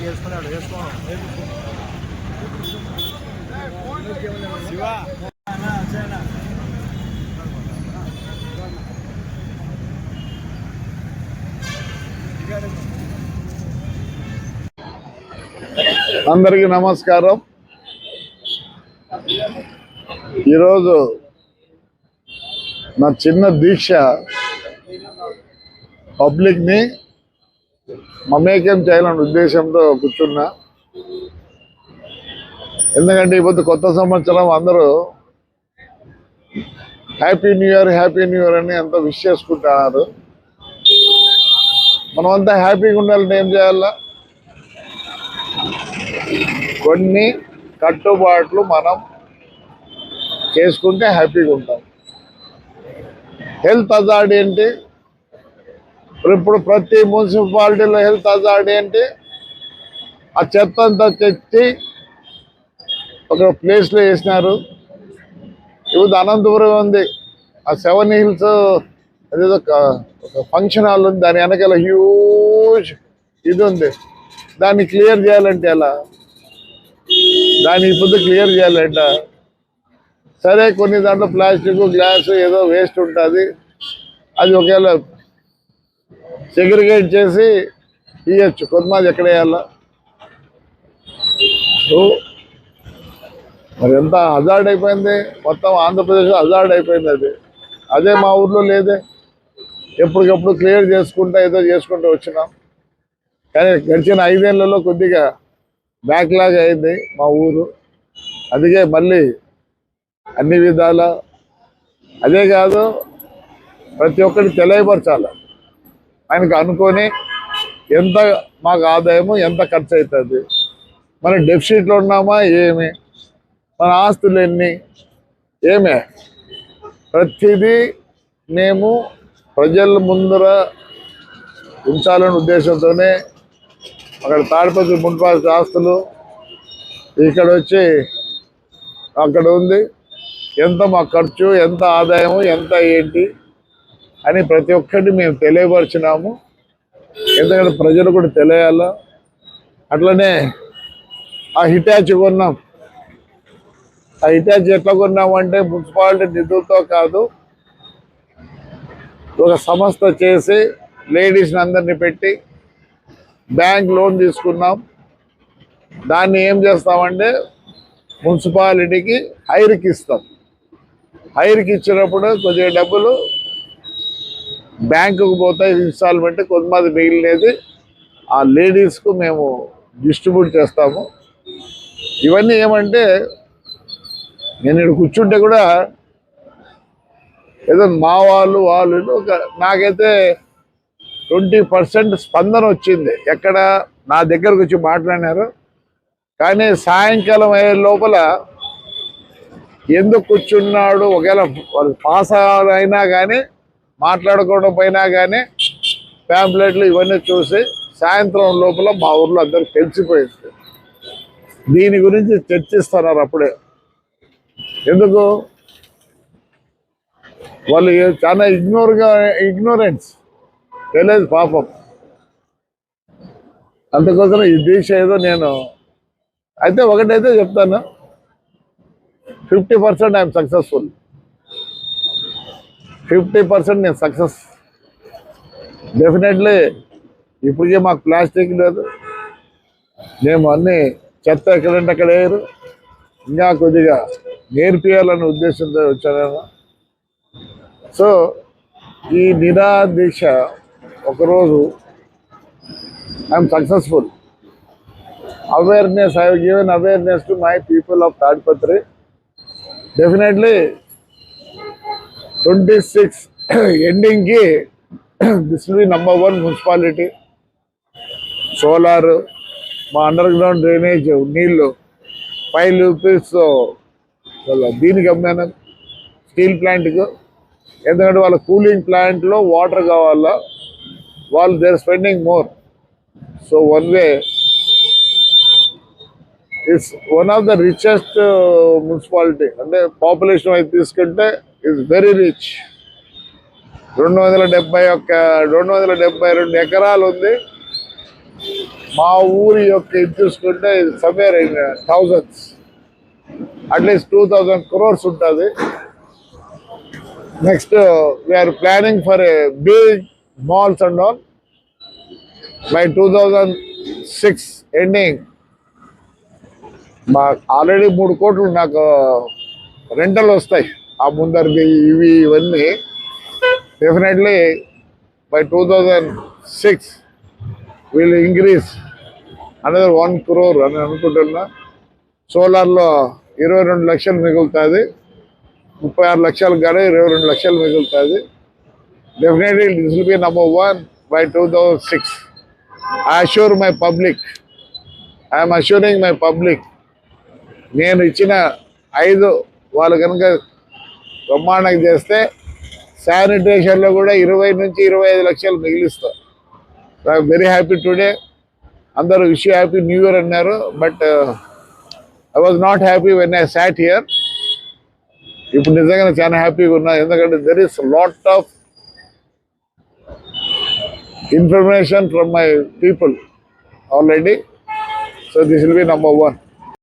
చేసుకున్నాడు వేసుకోవడం శివ. అందరికీ నమస్కారం. ఈరోజు నా చిన్న దీక్ష పబ్లిక్ని మమేకం చేయాలనే ఉద్దేశంతో కూర్చున్నా. ఎందుకంటే ఇప్పుడు కొత్త సంవత్సరం అందరూ happy new year happy new year అని ఎంతో విష్ చేసుకుంటున్నారు. మనమంతా హ్యాపీగా ఉండాలంటే ఏం చేయాలా? కొన్ని కట్టుబాట్లు మనం చేసుకుంటే హ్యాపీగా ఉంటాం. హెల్త్ అజార్డ్ ఏంటి? ఇప్పుడు ప్రతి మున్సిపాలిటీలో హెల్త్ అజార్డ్ ఏంటి? ఆ చెత్త అంతా తెచ్చి ఒక ప్లేస్లో వేసినారు. ఇప్పుడు అనంతపురం ఉంది. ఆ సెవెన్ హిల్స్ అదేదో ఒక ఒక ఫంక్షన్ హాల్ ఉంది. దాని వెనకాల హ్యూజ్ ఇది ఉంది. దాన్ని క్లియర్ చేయాలంటే ఎలా? దాన్ని ఇప్పుడు క్లియర్ చేయాలంటే సరే కొన్ని దాంట్లో ప్లాస్టిక్ గ్లాస్ ఏదో వేస్ట్ ఉంటుంది. అది ఒకవేళ సెగ్రిగేట్ చేసి ఇవ్వచ్చు కొంతమంది ఎక్కడ వేయాలా? సో మరి ఎంత హజార్డ్ అయిపోయింది? మొత్తం ఆంధ్రప్రదేశ్ హజార్డ్ అయిపోయింది అది. అదే మా ఊర్లో లేదే. ఎప్పటికప్పుడు క్లియర్ చేసుకుంటా ఏదో చేసుకుంటూ వచ్చినాం. కానీ గడిచిన ఐదేళ్ళలో కొద్దిగా బ్యాక్లాగ్ అయింది మా ఊరు. అందుకే మళ్ళీ అన్ని విధాల అదే కాదు ప్రతి ఒక్కటి తెలియపరచాలి. ఆయనకు అనుకొని ఎంత మాకు ఆదాయము ఎంత ఖర్చు అవుతుంది మన డెఫిసిట్లో ఉన్నామా ఏమి? మన ఆస్తులు ఎన్ని? ఏమే? ప్రతిదీ మేము ప్రజల ముందర ఉంచాలనే ఉద్దేశంతోనే అక్కడ తాడిపత్రి మున్సిపాలిటీ ఆస్తులు ఇక్కడ వచ్చి అక్కడ ఉంది. ఎంత మా ఖర్చు ఎంత ఆదాయము ఎంత ఏంటి అని ప్రతి ఒక్కటి మేము తెలియపరిచినాము. ఎందుకంటే ప్రజలు కూడా తెలియాల. అట్లనే ఆ హిటాచి కొన్నాం. ఆ హిటాచి ఎట్లా కొన్నామంటే మున్సిపాలిటీ నిధులతో కాదు ఒక సంస్థ చేసి లేడీస్ని అందరినీ పెట్టి బ్యాంక్ లోన్ తీసుకున్నాం. దాన్ని ఏం చేస్తామంటే మున్సిపాలిటీకి హైర్కి ఇస్తాం. హైర్కి ఇచ్చినప్పుడు కొద్దిగా డబ్బులు బ్యాంకుకు పోతాయి ఇన్స్టాల్మెంట్ కొంతమంది మిగిలినది ఆ లేడీస్కు మేము డిస్ట్రిబ్యూట్ చేస్తాము. ఇవన్నీ ఏమంటే నేను ఇక్కడ కూర్చుంటే కూడా ఏదో మా వాళ్ళు వాళ్ళు ఒక నాకైతే ట్వంటీ పర్సెంట్ స్పందన వచ్చింది. ఎక్కడ నా దగ్గరకు వచ్చి మాట్లాడినారు. కానీ సాయంకాలం అయ్యే లోపల ఎందుకు కూర్చున్నాడు? ఒకవేళ వాళ్ళు పాస్ అయినా కానీ మాట్లాడుకోవడం పోయినా కానీ ప్యాంప్లెట్లు ఇవన్నీ చూసి సాయంత్రం లోపల మా ఊర్లో అందరికి తెలిసిపోయింది. దీని గురించి చర్చిస్తున్నారు అప్పుడే. ఎందుకు? వాళ్ళు చాలా ఇగ్నోర్గా ఇగ్నోరెన్స్. తెలియదు పాపం. అందుకోసం ఈ దీక్ష ఏదో నేను అయితే ఒకటైతే చెప్తాను. Fifty percent I'm successful. Fifty percent నేను సక్సెస్. డెఫినెట్లీ ఇప్పటికే మాకు ప్లాస్టిక్ లేదు. మేము అన్ని చెత్త ఎక్కడంటే అక్కడ వేయరు. ఇంకా కొద్దిగా నేర్పియాలనే ఉద్దేశంతో వచ్చాను సో ఈ నిరాదీక్ష ఒకరోజు I'm successful. Awareness I given awareness to my people of Tadipatri. Definitely twenty six ఎండింగ్కి this will number one municipality solar మా అండర్ గ్రౌండ్ డ్రైనేజ్ నీళ్ళు ఫైవ్ రూపీస్ దీనికి అమ్మాను. స్టీల్ ప్లాంట్కు ఎందుకంటే వాళ్ళ కూలింగ్ ప్లాంట్లో వాటర్ కావాలా? వాళ్ళు they're spending more so one way it's one of the richest municipality అంటే పాపులేషన్ అయితే తీసుకుంటే ఇట్స్ వెరీ రిచ్ రెండు వందల డెబ్బై ఒక్క రెండు వందల డెబ్బై రెండు ఎకరాలు ఉంది. మా ఊరి యొక్క ఇది చూసుకుంటే somewhere in thousands at least two thousand crores ఉంటుంది. Next we are planning for a big malls and all by two thousand six ending మా ఆల్రెడీ మూడు కోట్లు నాకు రెంటలు వస్తాయి. ఆ ముందరిది ఇవి ఇవన్నీ. Definitely by two thousand six will increase అనేది వన్ క్రోర్ అని అనుకుంటున్నా. సోలార్లో ఇరవై రెండు లక్షలు మిగులుతుంది. ముప్పై ఆరు లక్షలు కానీ ఇరవై రెండు లక్షలు మిగులుతుంది. Definitely this will be number one by two thousand six I assure my public I'm assuring my public నేను ఇచ్చిన ఐదు వాళ్ళు కనుక బ్రహ్మాండంగా చేస్తే శానిటేషన్లో కూడా ఇరవై నుంచి ఇరవై ఐదు లక్షలు మిగిలిస్తాం. ఐఎమ్ వెరీ హ్యాపీ టుడే అందరూ విష్ హ్యాపీ న్యూ ఇయర్ అన్నారు. But I was not happy when I sat here ఇప్పుడు నిజంగా చాలా హ్యాపీగా ఉన్నా. ఎందుకంటే there is lot of information from my people already so this will be number one